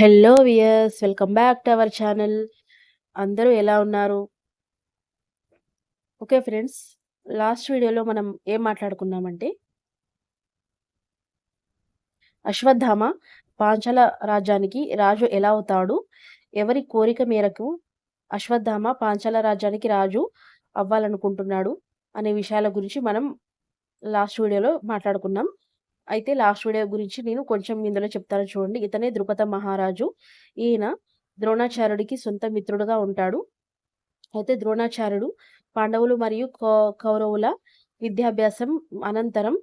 Hello viewers welcome back to our channel. అందరూ ఎలా ఉన్నారు? ఓకే ఫ్రెండ్స్ లాస్ట్ వీడియోలో మనం ఏం మాట్లాడుకున్నామంటే అశ్వత్థామ పాంచాల రాజ్యానికి రాజు ఎలా అవుతాడు? ఎవరి కోరిక మేరకు అశ్వత్థామ పాంచాల రాజ్యానికి రాజు అవ్వాలనుకుంటున్నాడు? అనే విషయాల గురించి మనం లాస్ట్ వీడియోలో మాట్లాడుకున్నాం. అయితే లాస్ట్ వీడియో గురించి నేను కొంచెం ఇందులో చెప్తాను చూడండి. ఇతనే ద్రుపద మహారాజు. ఈయన ద్రోణాచార్యుడికి సొంత మిత్రుడుగా ఉంటాడు. అయితే ద్రోణాచార్యుడు పాండవులు మరియు కౌ- కౌరవుల విద్యాభ్యాసం అనంతరం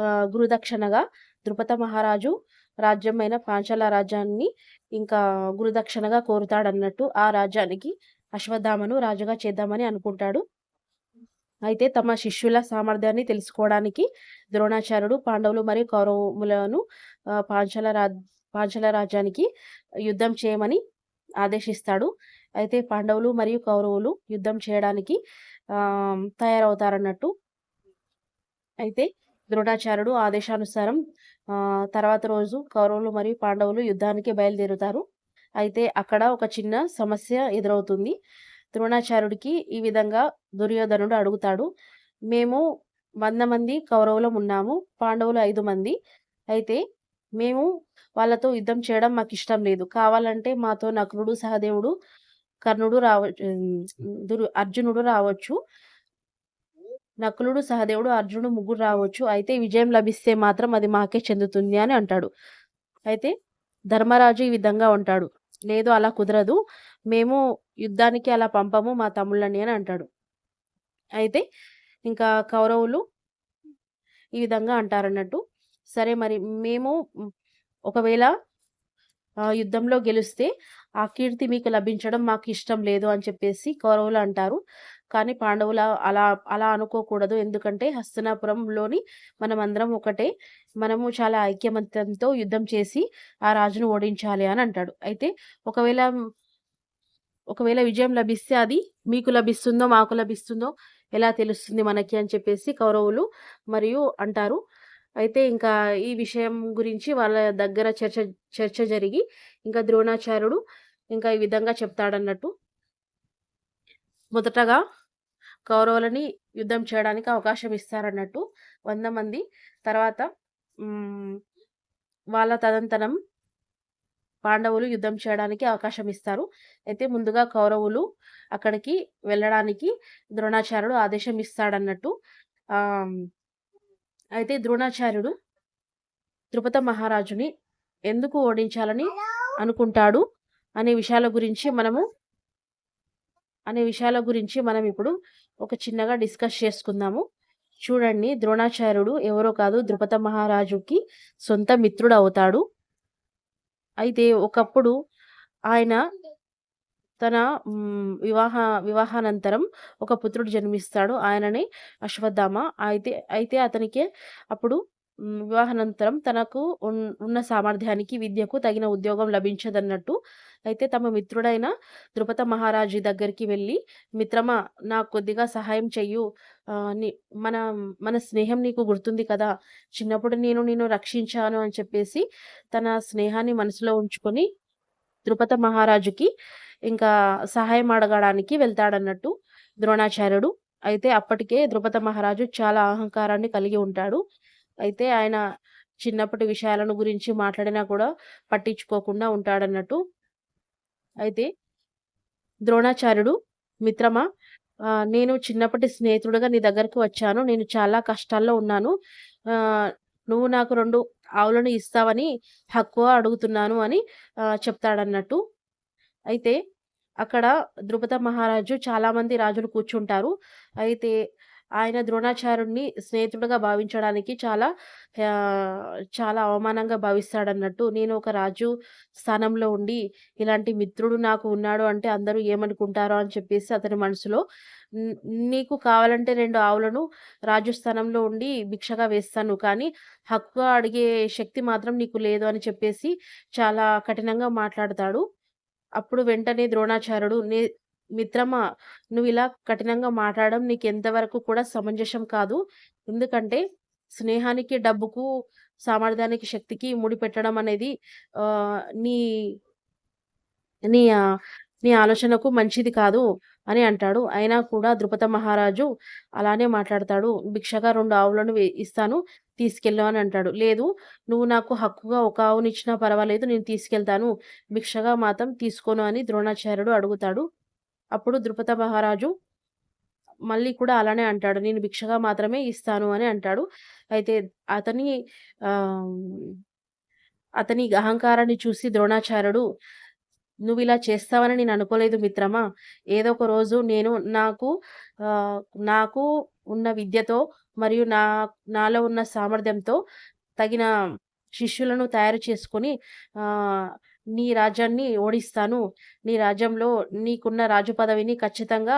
గురుదక్షిణగా ద్రుపద మహారాజు రాజ్యమైన పాంచాల రాజ్యాన్ని ఇంకా గురుదక్షిణగా కోరుతాడన్నట్టు ఆ రాజ్యానికి అశ్వత్థామను రాజుగా చేద్దామని అనుకుంటాడు. అయితే తమ శిష్యుల సామర్థ్యాన్ని తెలుసుకోవడానికి ద్రోణాచార్యుడు పాండవులు మరియు కౌరవులను పాంచాల రా పాంచాల రాజ్యానికి యుద్ధం చేయమని ఆదేశిస్తాడు. అయితే పాండవులు మరియు కౌరవులు యుద్ధం చేయడానికి తయారవుతారన్నట్టు అయితే ద్రోణాచార్యుడు ఆదేశానుసారం తర్వాత రోజు కౌరవులు మరియు పాండవులు యుద్ధానికి బయలుదేరుతారు. అయితే అక్కడ ఒక చిన్న సమస్య ఎదురవుతుంది. ద్రోణాచార్యుడికి ఈ విధంగా దుర్యోధనుడు అడుగుతాడు. మేము వంద మంది కౌరవులం ఉన్నాము పాండవులు ఐదు మంది. అయితే మేము వాళ్ళతో యుద్ధం చేయడం మాకు ఇష్టం లేదు. కావాలంటే మాతో నకులుడు సహదేవుడు కర్ణుడు రావచ్చు దుర్ అర్జునుడు రావచ్చు. నకులుడు సహదేవుడు అర్జునుడు ముగ్గురు రావచ్చు. అయితే విజయం లభిస్తే మాత్రం అది మాకే చెందుతుంది అని అంటాడు. అయితే ధర్మరాజు ఈ విధంగా ఉంటాడు. లేదు అలా కుదరదు. మేము యుద్ధానికి అలా పంపము మా తమ్ముళ్ళని అని అంటాడు. అయితే ఇంకా కౌరవులు ఈ విధంగా అంటారన్నట్టు. సరే మరి మేము ఒకవేళ యుద్ధంలో గెలిస్తే ఆ కీర్తి మీకు లభించడం మాకు ఇష్టం లేదు అని చెప్పేసి కౌరవులు అంటారు. కానీ పాండవుల అలా అలా అనుకోకూడదు. ఎందుకంటే హస్తనాపురంలోని మనం అందరం ఒకటే. మనము చాలా ఐక్యమత్యంతో యుద్ధం చేసి ఆ రాజును ఓడించాలి అని అంటాడు. అయితే ఒకవేళ ఒకవేళ విజయం లభిస్తే అది మీకు లభిస్తుందో మాకు లభిస్తుందో ఎలా తెలుస్తుంది మనకి అని చెప్పేసి కౌరవులు మరియు అంటారు. అయితే ఇంకా ఈ విషయం గురించి వాళ్ళ దగ్గర చర్చ చర్చ జరిగి ఇంకా ద్రోణాచార్యుడు ఇంకా ఈ విధంగా చెప్తాడన్నట్టు మొదటగా కౌరవులని యుద్ధం చేయడానికి అవకాశం ఇస్తారన్నట్టు వంద మంది. తర్వాత వాళ్ళ తదంతరం పాండవులు యుద్ధం చేయడానికి అవకాశం ఇస్తారు. అయితే ముందుగా కౌరవులు అక్కడికి వెళ్ళడానికి ద్రోణాచార్యుడు ఆదేశం ఇస్తాడన్నట్టు అయితే ద్రోణాచార్యుడు త్రిపత మహారాజుని ఎందుకు ఓడించాలని అనుకుంటాడు అనే విషయాల గురించి మనము అనే విషయాల గురించి మనం ఇప్పుడు ఒక చిన్నగా డిస్కస్ చేసుకుందాము. చూడండి ద్రోణాచార్యుడు ఎవరో కాదు ద్రుపద మహారాజుకి సొంత మిత్రుడు అవుతాడు. అయితే ఒకప్పుడు ఆయన తన వివాహ వివాహానంతరం ఒక పుత్రుడు జన్మిస్తాడు. ఆయననే అశ్వత్థామ. అయితే అయితే అతనికి అప్పుడు వివాహానంతరం తనకు ఉన్- ఉన్న సామర్థ్యానికి విద్యకు తగిన ఉద్యోగం లభించదన్నట్టు అయితే తమ మిత్రుడైన ద్రుపద మహారాజు దగ్గరికి వెళ్ళి మిత్రమా నాకు కొద్దిగా సహాయం చెయ్యు. నీ- మన మన స్నేహం నీకు గుర్తుంది కదా. చిన్నప్పుడు నేను నేను రక్షించాను అని చెప్పేసి తన స్నేహాన్ని మనసులో ఉంచుకొని ద్రుపద మహారాజుకి ఇంకా సహాయం అడగడానికి వెళ్తాడన్నట్టు ద్రోణాచార్యుడు అయితే అప్పటికే ద్రుపద మహారాజు చాలా అహంకారాన్ని కలిగి ఉంటాడు. అయితే ఆయన చిన్నప్పటి విషయాలను గురించి మాట్లాడినా కూడా పట్టించుకోకుండా ఉంటాడన్నట్టు. అయితే ద్రోణాచార్యుడు మిత్రమా నేను చిన్నప్పటి స్నేహితుడుగా నీ దగ్గరికి వచ్చాను. నేను చాలా కష్టాల్లో ఉన్నాను. నువ్వు నాకు రెండు ఆవులను ఇస్తావని హక్కువ అడుగుతున్నాను అని చెప్తాడన్నట్టు. అయితే అక్కడ ద్రుపద మహారాజు చాలామంది రాజులు కూర్చుంటారు. అయితే ఆయన ద్రోణాచార్యుడిని స్నేహితుడిగా భావించడానికి చాలా చాలా అవమానంగా భావిస్తాడన్నట్టు నేను ఒక రాజు స్థానంలో ఉండి ఇలాంటి మిత్రుడు నాకు ఉన్నాడు అంటే అందరూ ఏమనుకుంటారో అని చెప్పేసి అతని మనసులో నీకు కావాలంటే రెండు ఆవులను రాజు స్థానంలో ఉండి భిక్షగా వేస్తాను కానీ హక్కుగా అడిగే శక్తి మాత్రం నీకు లేదు అని చెప్పేసి చాలా కఠినంగా మాట్లాడతాడు. అప్పుడు వెంటనే ద్రోణాచార్యుడు నే మిత్రమా నువ్వు ఇలా కఠినంగా మాట్లాడడం నీకు ఎంతవరకు కూడా సమంజసం కాదు ఎందుకంటే స్నేహానికి డబ్బుకు సామర్థ్యానికి, శక్తికి ముడిపెట్టడం అనేది నీ నీ నీ ఆలోచనకు మంచిది కాదు అని అంటాడు. అయినా కూడా ద్రుపద మహారాజు అలానే మాట్లాడతాడు. భిక్షగా రెండు ఆవులను ఇస్తాను తీసుకెళ్ళు అని అంటాడు. లేదు నువ్వు నాకు హక్కుగా ఒక ఆవునిచ్చినా పర్వాలేదు నేను తీసుకెళ్తాను. భిక్షగా మాత్రం తీసుకోను అని ద్రోణాచార్యుడు అడుగుతాడు. అప్పుడు ద్రుపద మహారాజు మళ్ళీ కూడా అలానే అంటాడు. నేను భిక్షగా మాత్రమే ఇస్తాను అని అంటాడు. అయితే అతని అతని అహంకారాన్ని చూసి ద్రోణాచార్యుడు ఇలా చేస్తావని నేను అనుకోలేదు మిత్రమా. ఏదో ఒక రోజు నేను నాకు నాకు ఉన్న విద్యతో మరియు నా నాలో ఉన్న సామర్థ్యంతో తగిన శిష్యులను తయారు చేసుకొని నీ రాజ్యాన్ని ఓడిస్తాను. నీ రాజ్యంలో నీకున్న రాజు పదవిని ఖచ్చితంగా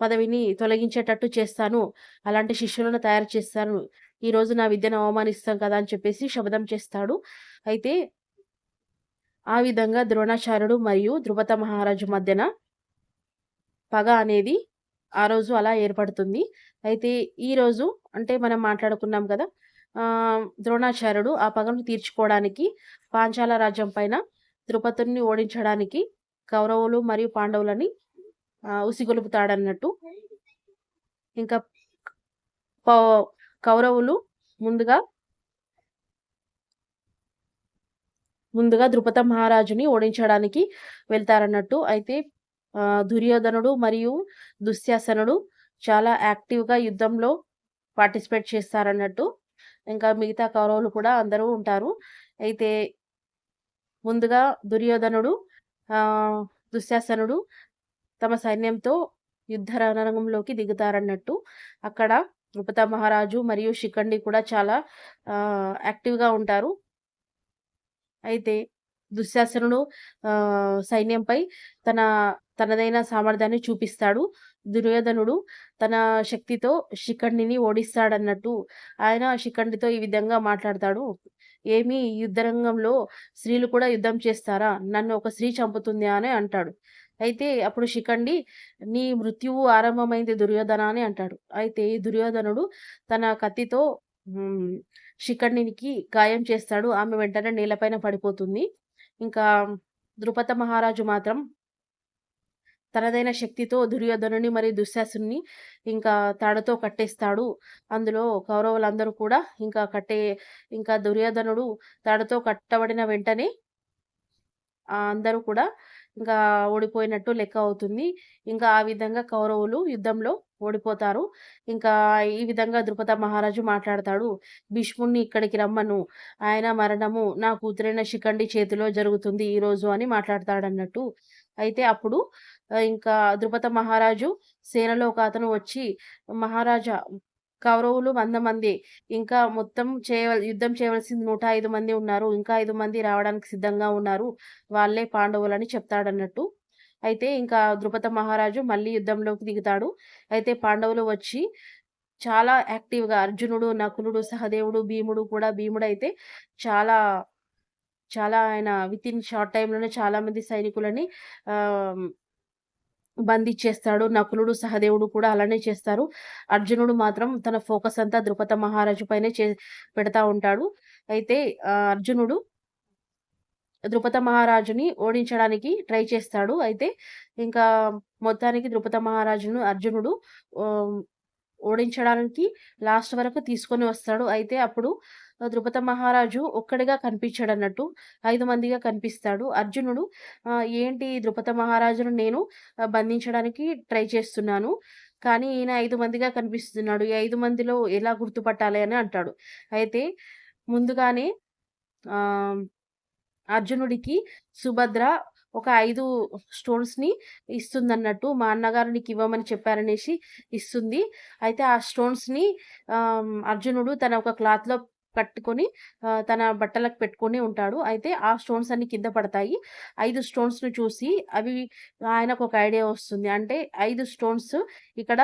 పదవిని తొలగించేటట్టు చేస్తాను. అలాంటి శిష్యులను తయారు చేస్తాను. ఈరోజు నా విద్యను అవమానిస్తాం కదా! అని చెప్పేసి శబదం చేస్తాడు. అయితే ఆ విధంగా ద్రోణాచార్యుడు మరియు ధృవత మహారాజు మధ్యన పగ అనేది ఆ రోజు అలా ఏర్పడుతుంది. అయితే ఈరోజు అంటే మనం మాట్లాడుకున్నాం కదా! ద్రోణాచార్యుడు ఆ పగను తీర్చుకోవడానికి పాంచాల రాజ్యం పైన ద్రుపదుని ఓడించడానికి కౌరవులు మరియు పాండవులని ఉసిగొలుపుతాడన్నట్టు. ఇంకా పౌ కౌరవులు ముందుగా ముందుగా ద్రుపద మహారాజుని ఓడించడానికి వెళ్తారన్నట్టు. అయితే దుర్యోధనుడు మరియు దుశ్శాసనుడు చాలా యాక్టివ్‌గా యుద్ధంలో పార్టిసిపేట్ చేస్తారన్నట్టు. ఇంకా మిగతా కౌరవులు కూడా అందరూ ఉంటారు. అయితే ముందుగా దుర్యోధనుడు దుశ్శాసనుడు తమ సైన్యంతో యుద్ధ రణరంగంలోకి దిగుతారన్నట్టు. అక్కడ ద్రుపద మహారాజు మరియు శిఖండి కూడా చాలా యాక్టివ్‌గా ఉంటారు. అయితే దుశ్శాసనుడు సైన్యంపై తన తనదైన సామర్థ్యాన్ని చూపిస్తాడు. దుర్యోధనుడు తన శక్తితో శిఖండిని ఓడిస్తాడన్నట్టు. ఆయన శిఖండితో ఈ విధంగా మాట్లాడతాడు. "ఏమి యుద్ధ రంగంలో స్త్రీలు కూడా యుద్ధం చేస్తారా? నన్ను ఒక స్త్రీ చంపుతుందా?" అని అంటాడు. అయితే అప్పుడు శిఖండి "నీ మృత్యువు ఆరంభమైంది దుర్యోధన" అని అంటాడు. అయితే దుర్యోధనుడు తన కత్తితో శిఖండినికి గాయం చేస్తాడు. ఆమె వెంటనే నేలపైన పడిపోతుంది. ఇంకా ద్రుపద మహారాజు మాత్రం తనదైన శక్తితో దుర్యోధనుని మరియు దుశ్శాసుని ఇంకా తాడుతో కట్టేస్తాడు. అందులో కౌరవులందరూ కూడా ఇంకా కట్టే ఇంకా దుర్యోధనుడు తాడుతో కట్టబడిన వెంటనే అందరూ కూడా ఇంకా ఓడిపోయినట్టు లెక్క అవుతుంది. ఇంకా ఆ విధంగా కౌరవులు యుద్ధంలో ఓడిపోతారు. ఇంకా ఈ విధంగా ద్రుపద మహారాజు మాట్లాడతాడు. భీష్ముణ్ణి ఇక్కడికి రమ్మను. ఆయన మరణము నా కూతురైన శిఖండి చేతిలో జరుగుతుంది ఈరోజు అని మాట్లాడతాడన్నట్టు. అయితే అప్పుడు ఇంకా ద్రుపద మహారాజు సేనలో ఒక అతను వచ్చి మహారాజా కౌరవులు వంద మంది ఇంకా మొత్తం చేయవల యుద్ధం చేయవలసింది 105 మంది ఉన్నారు. ఇంకా ఐదు మంది రావడానికి సిద్ధంగా ఉన్నారు. వాళ్ళే పాండవులని చెప్తాడన్నట్టు. అయితే ఇంకా ద్రుపద మహారాజు మళ్ళీ యుద్ధంలోకి దిగుతాడు. అయితే పాండవులు వచ్చి చాలా యాక్టివ్‌గా అర్జునుడు, నకులుడు, సహదేవుడు, భీముడు కూడా భీముడైతే చాలా చాలా ఆయన విత్ ఇన్ షార్ట్ టైంలోనే చాలామంది సైనికులని బంధించేస్తాడు. నకులుడు, సహదేవుడు కూడా అలానే చేస్తారు. అర్జునుడు మాత్రం తన ఫోకస్ అంతా ద్రుపద మహారాజు పైనే చే పెడతా ఉంటాడు. అయితే అర్జునుడు ద్రుపద మహారాజుని ఓడించడానికి ట్రై చేస్తాడు. అయితే ఇంకా మొత్తానికి ద్రుపద మహారాజును అర్జునుడు ఓడించడానికి లాస్ట్ వరకు తీసుకొని వస్తాడు. అయితే అప్పుడు ద్రుపద మహారాజు ఒక్కడిగా కనిపించాడు అన్నట్టు ఐదు మందిగా కనిపిస్తాడు. అర్జునుడు ఏంటి ద్రుపద మహారాజును నేను బంధించడానికి ట్రై చేస్తున్నాను. కానీ ఈయన ఐదు మందిగా కనిపిస్తున్నాడు. ఈ ఐదు మందిలో ఎలా గుర్తుపట్టాలి అని అంటాడు. అయితే ముందుగానే అర్జునుడికి సుభద్ర ఒక ఐదు స్టోన్స్‌ని ఇస్తుంది అన్నట్టు మా అన్నగారు నీకు ఇవ్వమని చెప్పారనేసి ఇస్తుంది. అయితే ఆ స్టోన్స్‌ని అర్జునుడు తన ఒక క్లాత్‌లో కట్టుకొని తన బట్టలకు పెట్టుకొని ఉంటాడు. అయితే ఆ స్టోన్స్ అన్ని కింద పడతాయి. ఐదు స్టోన్స్ను చూసి అవి ఆయనకు ఒక ఐడియా వస్తుంది. అంటే ఐదు స్టోన్స్ ఇక్కడ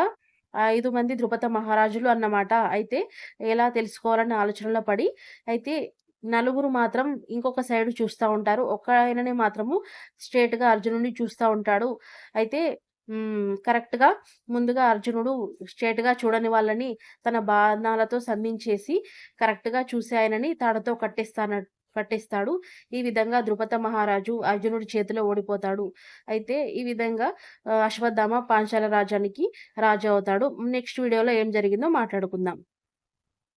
ఐదు మంది ద్రుపద మహారాజులు అన్నమాట. అయితే ఎలా తెలుసుకోవాలని ఆలోచనలో పడి అయితే నలుగురు మాత్రం ఇంకొక సైడ్ చూస్తూ ఉంటారు. ఒక ఆయననే మాత్రము స్ట్రేట్గా అర్జునుడిని చూస్తా ఉంటాడు. అయితే కరెక్ట్‌గా ముందుగా అర్జునుడు స్ట్రేట్గా చూడని వాళ్ళని తన బాణాలతో సంధించేసి కరెక్ట్‌గా చూసే ఆయనని తాడతో కట్టేస్తాన కట్టేస్తాడు. ఈ విధంగా ద్రుపద మహారాజు అర్జునుడి చేతిలో ఓడిపోతాడు. అయితే ఈ విధంగా అశ్వత్థామ పాంచాల రాజానికి రాజు అవుతాడు. నెక్స్ట్ వీడియోలో ఏం జరిగిందో మాట్లాడుకుందాం.